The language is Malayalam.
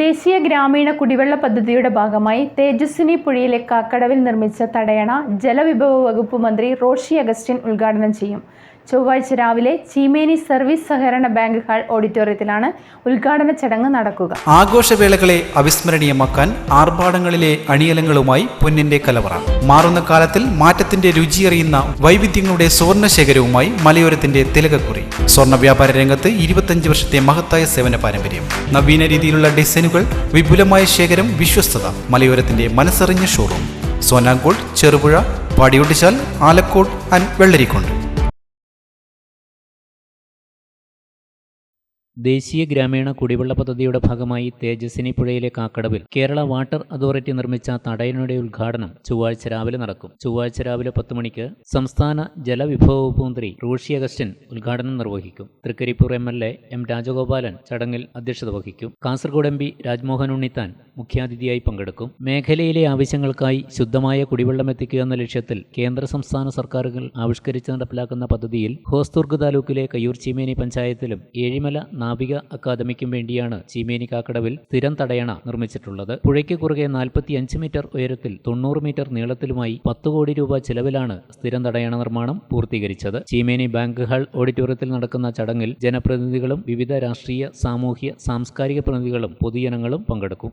ദേശീയ ഗ്രാമീണ കുടിവെള്ള പദ്ധതിയുടെ ഭാഗമായി തേജസ്വിനി പുഴയിലെ കാക്കടവിൽ നിർമ്മിച്ച തടയണ ജലവിഭവ വകുപ്പ് മന്ത്രി റോഷി അഗസ്റ്റിൻ ഉദ്ഘാടനം ചെയ്യും. ചൊവ്വാഴ്ച രാവിലെ ചീമേനി സർവീസ് സഹകരണ ബാങ്ക് ഹാൾ ഓഡിറ്റോറിയത്തിലാണ് ഉദ്ഘാടന ചടങ്ങ് നടക്കുക. ആഘോഷവേളകളെ അവിസ്മരണീയമാക്കാൻ ആർഭാടങ്ങളിലെ അണിയലങ്ങളുമായി പൊന്നിന്റെ കലവറ. മാറുന്ന കാലത്തിൽ മാറ്റത്തിന്റെ രുചിയറിയുന്ന വൈവിധ്യങ്ങളുടെ സുവർണ ശേഖരവുമായി മലയോരത്തിന്റെ തിലകക്കുറി. സ്വർണ വ്യാപാര രംഗത്ത് ഇരുപത്തഞ്ച് വർഷത്തെ മഹത്തായ സേവന പാരമ്പര്യം. നവീന രീതിയിലുള്ള ഡിസൈനുകൾ വിപുലമായ ശേഖരം വിശ്വസ്തത മലയോരത്തിന്റെ മനസ്സറിഞ്ഞ ഷോറൂം സോനാങ്കോട് ചെറുപുഴ പാടിയൊട്ടിച്ചാൽ ആലക്കോട് ആൻഡ് വെള്ളരിക്കുണ്ട്. ദേശീയ ഗ്രാമീണ കുടിവെള്ള പദ്ധതിയുടെ ഭാഗമായി തേജസ്വിനി പുഴയിലെ കാക്കടവിൽ കേരള വാട്ടർ അതോറിറ്റി നിർമ്മിച്ച തടയണയുടെ ഉദ്ഘാടനം ചൊവ്വാഴ്ച രാവിലെ നടക്കും. ചൊവ്വാഴ്ച രാവിലെ പത്ത് മണിക്ക് സംസ്ഥാന ജലവിഭവ വകുപ്പ് മന്ത്രി റോഷി അഗസ്റ്റിൻ ഉദ്ഘാടനം നിർവഹിക്കും. Thrikaripur M L A M Rajagopalan ചടങ്ങിൽ അധ്യക്ഷത വഹിക്കും. കാസർഗോഡ് എം പി രാജ്മോഹൻ ഉണ്ണിത്താൻ മുഖ്യാതിഥിയായി പങ്കെടുക്കും. മേഖലയിലെ ആവശ്യങ്ങൾക്കായി ശുദ്ധമായ കുടിവെള്ളം എത്തിക്കുക എന്ന ലക്ഷ്യത്തിൽ കേന്ദ്ര സംസ്ഥാന സർക്കാരുകൾ ആവിഷ്കരിച്ച് നടപ്പിലാക്കുന്ന പദ്ധതിയിൽ ഹോസ്ദുർഗ് താലൂക്കിലെ കയ്യൂർ ചീമേനി പഞ്ചായത്തിലും ഏഴിമല നാവിക അക്കാദമിക്കും വേണ്ടിയാണ് ചീമേനി കാക്കടവിൽ സ്ഥിരം തടയണ നിർമ്മിച്ചിട്ടുള്ളത്. പുഴയ്ക്ക് കുറുകെ നാൽപ്പത്തിയഞ്ച് മീറ്റർ ഉയരത്തിൽ തൊണ്ണൂറ് മീറ്റർ നീളത്തിലുമായി പത്ത് കോടി രൂപ ചെലവിലാണ് സ്ഥിരം തടയണ നിർമ്മാണം പൂർത്തീകരിച്ചത്. ചീമേനി ബാങ്ക് ഹാൾ ഓഡിറ്റോറിയത്തിൽ നടക്കുന്ന ചടങ്ങിൽ ജനപ്രതിനിധികളും വിവിധ രാഷ്ട്രീയ സാമൂഹ്യ സാംസ്കാരിക പ്രതിനിധികളും പൊതുജനങ്ങളും പങ്കെടുക്കും.